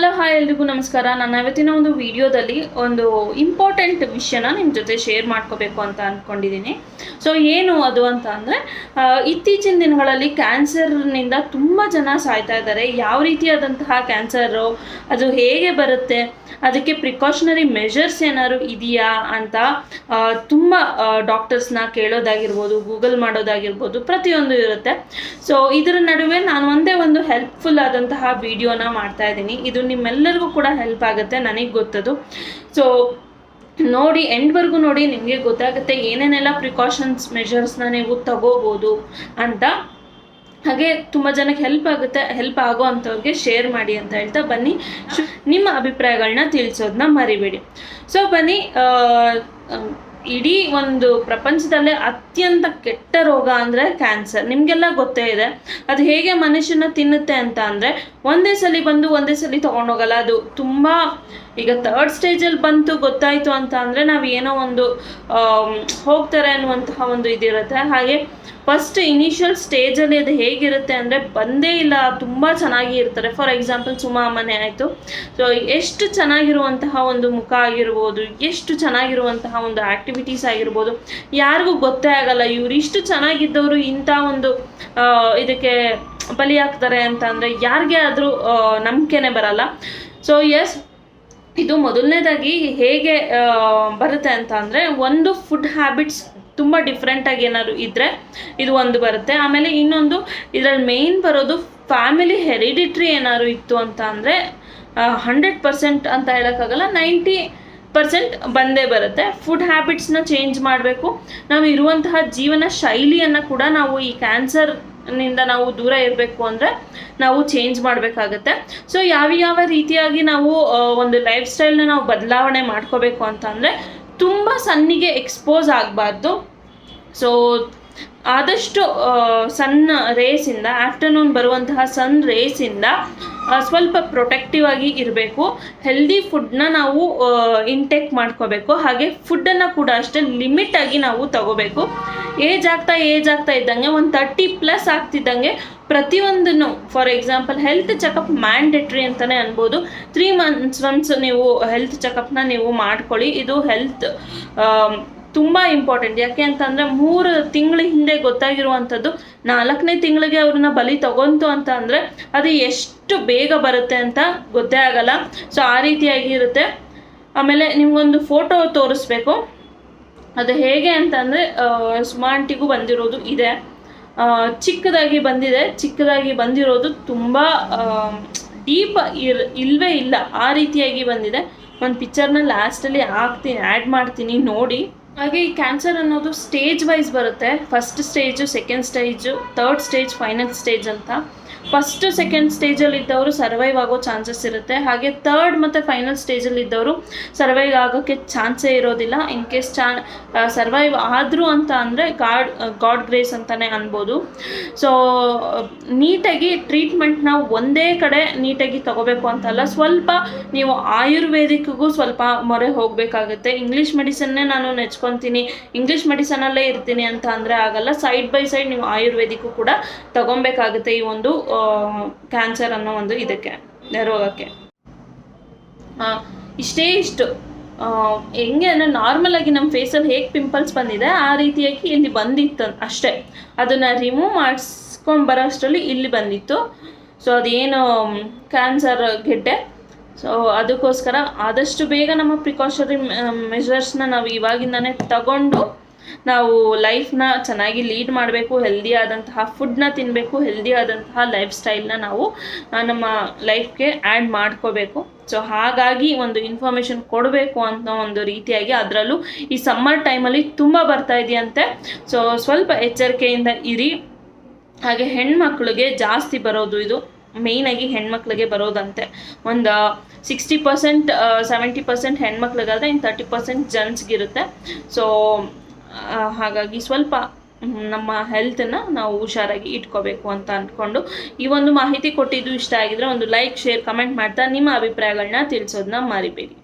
Hello, hi ಎಲ್ರಿಗೂ ನಮಸ್ಕಾರ. ನಾನು ಇವತ್ತಿನ ಒಂದು ವಿಡಿಯೋದಲ್ಲಿ ಒಂದು ಇಂಪಾರ್ಟೆಂಟ್ ವಿಷಯನ ನಿಮ್ಮ ಜೊತೆ ಶೇರ್ ಮಾಡ್ಕೋಬೇಕು ಅಂತ ಅಂದ್ಕೊಂಡಿದ್ದೀನಿ ಸೊ ಏನು ಅದು ಅಂತ ಅಂದರೆ ಇತ್ತೀಚಿನ ದಿನಗಳಲ್ಲಿ ಕ್ಯಾನ್ಸರ್ನಿಂದ ತುಂಬ ಜನ ಸಾಯ್ತಾ ಇದ್ದಾರೆ. ಯಾವ ರೀತಿಯಾದಂತಹ ಕ್ಯಾನ್ಸರು ಅದು ಹೇಗೆ ಬರುತ್ತೆ, ಅದಕ್ಕೆ ಪ್ರಿಕಾಷನರಿ ಮೆಷರ್ಸ್ ಏನಾದ್ರು ಇದೆಯಾ ಅಂತ ತುಂಬ ಡಾಕ್ಟರ್ಸ್ನ ಕೇಳೋದಾಗಿರ್ಬೋದು ಗೂಗಲ್ ಮಾಡೋದಾಗಿರ್ಬೋದು, ಪ್ರತಿಯೊಂದು ಇರುತ್ತೆ. ಸೊ ಇದರ ನಡುವೆ ನಾನು ಒಂದೇ ಹೆಲ್ಪ್ಫುಲ್ ಆದಂತಹ ವಿಡಿಯೋನ ಮಾಡ್ತಾ ಇದ್ದೀನಿ. ಇದು ನಿಮ್ಮೆಲ್ಲರಿಗೂ ಕೂಡ ಹೆಲ್ಪ್ ಆಗುತ್ತೆ, ನನಗೆ ಗೊತ್ತದು. ಸೊ ನೋಡಿ, ಎಂಡ್ವರೆಗೂ ನೋಡಿ ನಿಮಗೆ ಗೊತ್ತಾಗುತ್ತೆ ಏನೇನೆಲ್ಲ ಪ್ರಿಕಾಷನ್ಸ್ ಮೆಷರ್ಸ್ನ ನೀವು ತಗೋಬೋದು ಅಂತ. ಹಾಗೆ ತುಂಬ ಜನಕ್ಕೆ ಹೆಲ್ಪ್ ಆಗುತ್ತೆ ಹೆಲ್ಪ್ ಆಗೋ ಅಂಥವ್ರಿಗೆ ಶೇರ್ ಮಾಡಿ ಅಂತ ಹೇಳ್ತಾ ಬನ್ನಿ. ನಿಮ್ಮ ಅಭಿಪ್ರಾಯಗಳನ್ನ ತಿಳಿಸೋದನ್ನ ಮರಿಬೇಡಿ. ಸೊ ಬನ್ನಿ ಇಡೀ ಒಂದು ಪ್ರಪಂಚದಲ್ಲೇ ಅತ್ಯಂತ ಕೆಟ್ಟ ರೋಗ ಅಂದರೆ ಕ್ಯಾನ್ಸರ್ ನಿಮಗೆಲ್ಲ ಗೊತ್ತೇ ಇದೆ. ಅದು ಹೇಗೆ ಮನುಷ್ಯನ ತಿನ್ನುತ್ತೆ ಅಂತ ಅಂದರೆ ಒಂದೇ ಸಲ ಬಂದು ಒಂದೇ ಸಲ ತೊಗೊಂಡೋಗಲ್ಲ. ಅದು ತುಂಬ ಈಗ ತರ್ಡ್ ಸ್ಟೇಜಲ್ಲಿ ಬಂತು ಗೊತ್ತಾಯಿತು ಅಂತ ಅಂದರೆ ನಾವು ಏನೋ ಒಂದು ಹೋಗ್ತಾರೆ ಅನ್ನುವಂತಹ ಒಂದು ಇದಿರುತ್ತೆ. ಹಾಗೆ ಫಸ್ಟ್ ಇನಿಷಿಯಲ್ ಸ್ಟೇಜಲ್ಲಿ ಅದು ಹೇಗಿರುತ್ತೆ ಅಂದರೆ ಬಂದೇ ಇಲ್ಲ, ತುಂಬ ಚೆನ್ನಾಗಿ ಇರ್ತಾರೆ. ಫಾರ್ ಎಕ್ಸಾಂಪಲ್ ಸುಮಾ ಮನೆ ಆಯಿತು. ಸೊ ಎಷ್ಟು ಚೆನ್ನಾಗಿರುವಂತಹ ಒಂದು ಮುಖ ಆಗಿರ್ಬೋದು, ಎಷ್ಟು ಚೆನ್ನಾಗಿರುವಂತಹ ಒಂದು ಆ್ಯಕ್ಟಿವಿಟೀಸ್ ಆಗಿರ್ಬೋದು, ಯಾರಿಗೂ ಗೊತ್ತೇ ಆಗಲ್ಲ. ಇವ್ರು ಇಷ್ಟು ಚೆನ್ನಾಗಿದ್ದವರು ಇಂಥ ಒಂದು ಇದಕ್ಕೆ ಬಲಿಯಾಗ್ತಾರೆ ಅಂತ ಅಂದರೆ ಯಾರಿಗೆ ಆದರೂ ನಂಬಿಕೆನೇ ಬರಲ್ಲ. ಸೊ ಎಸ್ ಇದು ಮೊದಲನೇದಾಗಿ ಹೇಗೆ ಬರುತ್ತೆ ಅಂತ ಅಂದರೆ ಒಂದು ಫುಡ್ ಹ್ಯಾಬಿಟ್ಸ್ ತುಂಬ ಡಿಫ್ರೆಂಟಾಗಿ ಏನಾದ್ರು ಇದ್ದರೆ ಇದು ಒಂದು ಬರುತ್ತೆ. ಆಮೇಲೆ ಇನ್ನೊಂದು, ಇದರಲ್ಲಿ ಮೇಯ್ನ್ ಬರೋದು ಫ್ಯಾಮಿಲಿ ಹೆರಿಡಿಟ್ರಿ ಏನಾದ್ರು ಇತ್ತು ಅಂತ ಅಂದರೆ ಹಂಡ್ರೆಡ್ ಪರ್ಸೆಂಟ್ ಅಂತ ಹೇಳೋಕ್ಕಾಗಲ್ಲ ನೈಂಟಿ ಪರ್ಸೆಂಟ್ ಬಂದೇ ಬರುತ್ತೆ. ಫುಡ್ ಹ್ಯಾಬಿಟ್ಸ್ನ ಚೇಂಜ್ ಮಾಡಬೇಕು. ನಾವು ಇರುವಂತಹ ಜೀವನ ಶೈಲಿಯನ್ನು ಕೂಡ ನಾವು ಈ ಕ್ಯಾನ್ಸರ್ ನಿಂದ ನಾವು ದೂರ ಇರಬೇಕು ಅಂದರೆ ನಾವು ಚೇಂಜ್ ಮಾಡಬೇಕಾಗತ್ತೆ. ಸೊ ಯಾವ ಯಾವ ರೀತಿಯಾಗಿ ನಾವು ಒಂದು ಲೈಫ್ ಸ್ಟೈಲ್ನ ನಾವು ಬದಲಾವಣೆ ಮಾಡ್ಕೋಬೇಕು ಅಂತ ಅಂದರೆ ತುಂಬ ಸನ್ನಿಗೆ ಎಕ್ಸ್ಪೋಸ್ ಆಗಬಾರ್ದು. ಸೊ ಆದಷ್ಟು ಸನ್ ರೇಸಿಂದ, ಆಫ್ಟರ್ನೂನ್ ಬರುವಂತಹ ಸನ್ ರೇಸಿಂದ ಸ್ವಲ್ಪ ಪ್ರೊಟೆಕ್ಟಿವ್ ಆಗಿ ಇರಬೇಕು. ಹೆಲ್ದಿ ಫುಡ್ನ ನಾವು ಇಂಟೇಕ್ ಮಾಡ್ಕೋಬೇಕು. ಹಾಗೆ ಫುಡ್ಡನ್ನು ಕೂಡ ಅಷ್ಟೇ ಲಿಮಿಟಾಗಿ ನಾವು ತಗೋಬೇಕು. ಏಜ್ ಆಗ್ತಾ ಏಜ್ ಆಗ್ತಾ ಇದ್ದಂಗೆ, ಒಂದು ತರ್ಟಿ ಪ್ಲಸ್ ಆಗ್ತಿದ್ದಂಗೆ, ಪ್ರತಿಯೊಂದನ್ನು for example health checkup mandatory ಅಂತಲೇ ಅನ್ಬೋದು. ತ್ರೀ ಮಂತ್ಸ್ ಒನ್ಸ್ ನೀವು ಹೆಲ್ತ್ ಚೆಕಪ್ನ ನೀವು ಮಾಡ್ಕೊಳ್ಳಿ. ಇದು ಹೆಲ್ತ್ ತುಂಬ ಇಂಪಾರ್ಟೆಂಟ್ ಯಾಕೆ ಅಂತಂದರೆ ಮೂರು ತಿಂಗಳ ಹಿಂದೆ ಗೊತ್ತಾಗಿರುವಂಥದ್ದು, ನಾಲ್ಕನೇ ತಿಂಗಳಿಗೆ ಅವ್ರನ್ನ ಬಲಿ ತಗೊಂತು ಅಂತ ಅಂದರೆ ಅದು ಎಷ್ಟು ಬೇಗ ಬರುತ್ತೆ ಅಂತ ಗೊತ್ತೇ ಆಗಲ್ಲ. ಸೊ ಆ ರೀತಿಯಾಗಿ ಇರುತ್ತೆ. ಆಮೇಲೆ ನಿಮಗೊಂದು ಫೋಟೋ ತೋರಿಸ್ಬೇಕು. ಅದು ಹೇಗೆ ಅಂತಂದರೆ ಸುಮಾಂಟಿಗೂ ಬಂದಿರೋದು ಇದೆ. ಚಿಕ್ಕದಾಗಿ ಬಂದಿದೆ. ಚಿಕ್ಕದಾಗಿ ಬಂದಿರೋದು ತುಂಬ ಡೀಪ್ ಇರ್, ಇಲ್ವೇ ಇಲ್ಲ. ಆ ರೀತಿಯಾಗಿ ಬಂದಿದೆ. ಒಂದು ಪಿಕ್ಚರ್ನ ಲಾಸ್ಟಲ್ಲಿ ಹಾಕ್ತೀನಿ ಆ್ಯಡ್ ಮಾಡ್ತೀನಿ, ನೋಡಿ. ಹಾಗೆ ಈ ಕ್ಯಾನ್ಸರ್ ಅನ್ನೋದು ಸ್ಟೇಜ್ ವೈಸ್ ಬರುತ್ತೆ. First stage second stage third stage final stage ಅಂತ. ಫಸ್ಟ್ ಸೆಕೆಂಡ್ ಸ್ಟೇಜಲ್ಲಿ ಇದ್ದವರು ಸರ್ವೈವ್ ಆಗೋ ಚಾನ್ಸಸ್ ಇರುತ್ತೆ. ಹಾಗೆ ಥರ್ಡ್ ಮತ್ತು ಫೈನಲ್ ಸ್ಟೇಜಲ್ಲಿ ಇದ್ದವರು ಸರ್ವೈವ್ ಆಗೋಕ್ಕೆ ಚಾನ್ಸೇ ಇರೋದಿಲ್ಲ. ಇನ್ ಕೇಸ್ ಚಾ ಸರ್ವೈವ್ ಆದರೂ ಅಂತ ಅಂದರೆ ಗಾಡ್ ಗಾಡ್ ಗ್ರೇಸ್ ಅಂತಲೇ ಅನ್ಬೋದು. ಸೊ ನೀಟಾಗಿ ಟ್ರೀಟ್ಮೆಂಟ್ ನಾವು ಒಂದೇ ಕಡೆ ನೀಟಾಗಿ ತಗೋಬೇಕು ಅಂತಲ್ಲ ಸ್ವಲ್ಪ ನೀವು ಆಯುರ್ವೇದಿಕ್ಗೂ ಸ್ವಲ್ಪ ಮೊರೆ ಹೋಗಬೇಕಾಗುತ್ತೆ. ಇಂಗ್ಲೀಷ್ ಮೆಡಿಸನ್ನೇ ನಾನು ನೆಚ್ಕೊತೀನಿ ಇಂಗ್ಲೀಷ್ ಮೆಡಿಸನಲ್ಲೇ ಇರ್ತೀನಿ ಅಂತ ಅಂದರೆ ಆಗಲ್ಲ. ಸೈಡ್ ಬೈ ಸೈಡ್ ನೀವು ಆಯುರ್ವೇದಿಕ್ಕೂ ಕೂಡ ತಗೊಬೇಕಾಗುತ್ತೆ ಈ ಒಂದು ಕ್ಯಾನ್ಸರ್ ಅನ್ನೋ ಒಂದು ಇದಕ್ಕೆ, ರೋಗಕ್ಕೆ. ಇಷ್ಟೇ ಇಷ್ಟು. ಹೆಂಗೆ ಅಂದರೆ ನಾರ್ಮಲ್ ಆಗಿ ನಮ್ಮ ಫೇಸಲ್ಲಿ ಹೇಗೆ ಪಿಂಪಲ್ಸ್ ಬಂದಿದೆ, ಆ ರೀತಿಯಾಗಿ ಇಲ್ಲಿ ಬಂದಿತ್ತು ಅಷ್ಟೇ. ಅದನ್ನು ರಿಮೂವ್ ಮಾಡಿಸ್ಕೊಂಡು ಬರೋ ಅಷ್ಟರಲ್ಲಿ ಇಲ್ಲಿ ಬಂದಿತ್ತು. ಸೊ ಅದೇನು ಕ್ಯಾನ್ಸರ್ ಗೆಡ್ಡೆ ಸೊ ಅದಕ್ಕೋಸ್ಕರ ಆದಷ್ಟು ಬೇಗ ನಮ್ಮ ಪ್ರಿಕಾಷನರಿ ಮೆಷರ್ಸ್ನ ನಾವು ಇವಾಗಿಂದನೇ ತಗೊಂಡು ನಾವು ಲೈಫ್ನ ಚೆನ್ನಾಗಿ ಲೀಡ್ ಮಾಡಬೇಕು ಹೆಲ್ದಿ ಆದಂತಹ ಫುಡ್ನ ತಿನ್ನಬೇಕು ಹೆಲ್ದಿ ಆದಂತಹ ಲೈಫ್ ಸ್ಟೈಲ್ನ ನಾವು ನಮ್ಮ ಲೈಫ್ಗೆ ಆ್ಯಡ್ ಮಾಡ್ಕೋಬೇಕು. ಸೊ ಹಾಗಾಗಿ ಒಂದು ಇನ್ಫಾರ್ಮೇಷನ್ ಕೊಡಬೇಕು ಅನ್ನೋ ಒಂದು ರೀತಿಯಾಗಿ ಅದರಲ್ಲೂ ಈ ಸಮ್ಮರ್ ಟೈಮಲ್ಲಿ ತುಂಬ ಬರ್ತಾ ಇದೆಯಂತೆ. ಸೊ ಸ್ವಲ್ಪ ಎಚ್ಚರಿಕೆಯಿಂದ ಇರಿ. ಹಾಗೆ ಹೆಣ್ಮಕ್ಳಿಗೆ ಜಾಸ್ತಿ ಬರೋದು ಇದು ಮೇಯ್ನಾಗಿ ಹೆಣ್ಮಕ್ಳಿಗೆ ಬರೋದಂತೆ. ಒಂದು ಸಿಕ್ಸ್ಟಿ ಪರ್ಸೆಂಟ್ ಸೆವೆಂಟಿ ಪರ್ಸೆಂಟ್ ಹೆಣ್ಮಕ್ಳಿಗಾದ್ರೆ ಇನ್ನು ತರ್ಟಿ ಪರ್ಸೆಂಟ್ ಜನ್ಸ್ಗಿರುತ್ತೆ ಸೊ ಹಾಗಾಗಿ ಸ್ವಲ್ಪ ನಮ್ಮ ಹೆಲ್ತನ್ನು ನಾವು ಹುಷಾರಾಗಿ ಇಟ್ಕೋಬೇಕು ಅಂತ ಅಂದ್ಕೊಂಡು ಈ ಒಂದು ಮಾಹಿತಿ ಕೊಟ್ಟಿದ್ದು ಇಷ್ಟ ಆಗಿದ್ರೆ ಒಂದು ಲೈಕ್, ಶೇರ್, ಕಮೆಂಟ್ ಮಾಡ್ತಾ ನಿಮ್ಮ ಅಭಿಪ್ರಾಯಗಳನ್ನ ತಿಳಿಸೋದನ್ನ ಮರಿಬೇಡಿ.